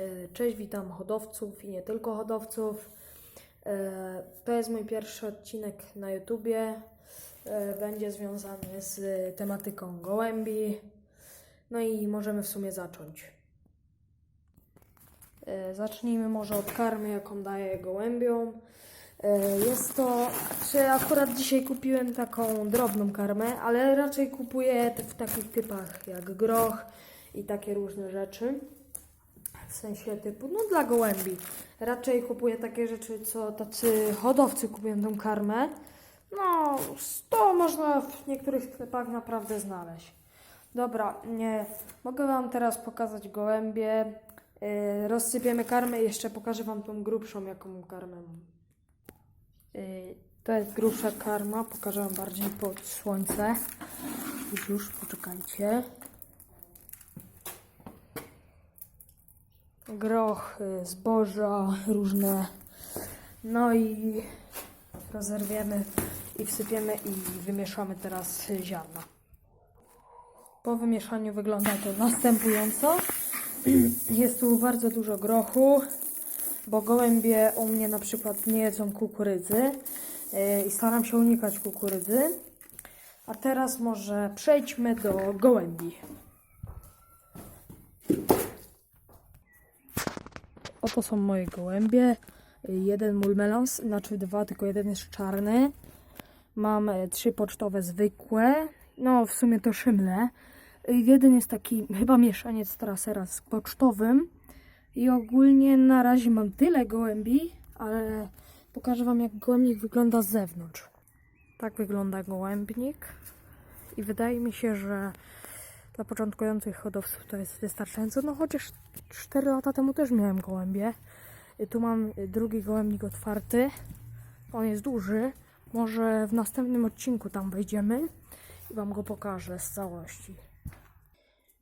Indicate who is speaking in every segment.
Speaker 1: E, Cześć, witam hodowców i nie tylko hodowców. E, To jest mój pierwszy odcinek na YouTubie. E, Będzie związany z tematyką gołębi. No i możemy w sumie zacząć. Zacznijmy może od karmy, jaką daję gołębiom. Jest to, czy akurat dzisiaj kupiłem taką drobną karmę, ale raczej kupuję w takich typach jak groch i takie różne rzeczy. W sensie typu, no dla gołębi. Raczej kupuję takie rzeczy, co tacy hodowcy kupują tą karmę. No, to można w niektórych sklepach naprawdę znaleźć. Dobra, nie. Mogę Wam teraz pokazać gołębie. Yy, rozsypiemy karmę i jeszcze pokażę Wam tą grubszą, jaką karmę mam. Yy, to jest grubsza karma, pokażę Wam bardziej pod słońce. Już, już, poczekajcie. Groch, y, zboża różne. No i rozerwiemy i wsypiemy i wymieszamy teraz ziarna. Po wymieszaniu wygląda to następująco. Jest tu bardzo dużo grochu, bo gołębie u mnie na przykład nie jedzą kukurydzy y, i staram się unikać kukurydzy. A teraz może przejdźmy do gołębi. Oto są moje gołębie. Jeden mulmelans, znaczy dwa, tylko jeden jest czarny. Mam e, trzy pocztowe zwykłe. No, w sumie to szymle. Jeden jest taki chyba mieszaniec trasera z pocztowym. I ogólnie na razie mam tyle gołębi, ale pokażę Wam jak gołębnik wygląda z zewnątrz. Tak wygląda gołębnik. I wydaje mi się, że dla początkujących hodowców to jest wystarczająco. No chociaż 4 lata temu też miałem gołębie. Tu mam drugi gołębnik otwarty. On jest duży. Może w następnym odcinku tam wejdziemy i Wam go pokażę z całości.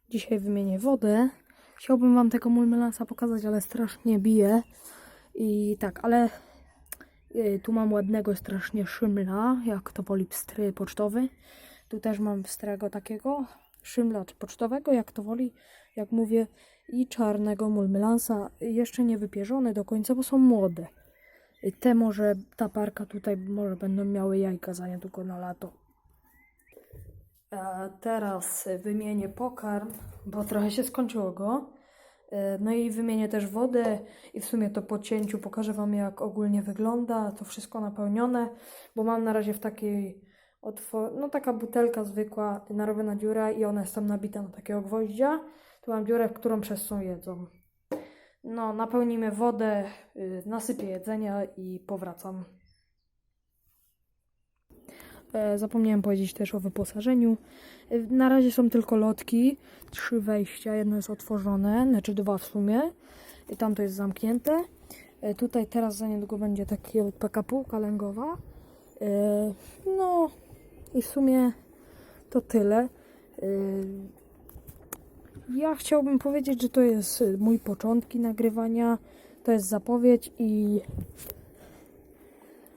Speaker 1: Dzisiaj wymienię wodę. Chciałbym Wam tego mulmelansa pokazać, ale strasznie bije. I tak, ale y, tu mam ładnego strasznie szymla, jak to woli pstry pocztowy. Tu też mam pstrego takiego szymla czy pocztowego, jak to woli, jak mówię, i czarnego mulmelansa, jeszcze nie wypierzone do końca, bo są młode. Te może, ta parka tutaj może będą miały jajka za niedługo na lato. E, teraz wymienię pokarm, bo trochę się skończyło go. E, No i wymienię też wodę i w sumie to po cięciu pokażę Wam jak ogólnie wygląda to wszystko napełnione, bo mam na razie w takiej. No taka butelka zwykła, narobiona dziura i ona jest tam nabita na takiego gwoździa. Tu mam dziurę, w którą przez tą jedzą. No, napełnimy wodę, y, nasypię jedzenia i powracam. E, Zapomniałem powiedzieć też o wyposażeniu. E, Na razie są tylko lotki, trzy wejścia, jedno jest otworzone, znaczy dwa w sumie. I tam to jest zamknięte. E, Tutaj teraz za niedługo będzie taki, taka półka lęgowa. No i w sumie to tyle. E, Ja chciałbym powiedzieć, że to jest y, mój początki nagrywania. To jest zapowiedź i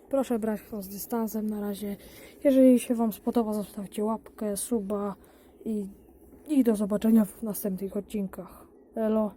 Speaker 1: proszę brać to z dystansem na razie. Jeżeli się Wam spodoba, zostawcie łapkę, suba i, i do zobaczenia w następnych odcinkach. Elo.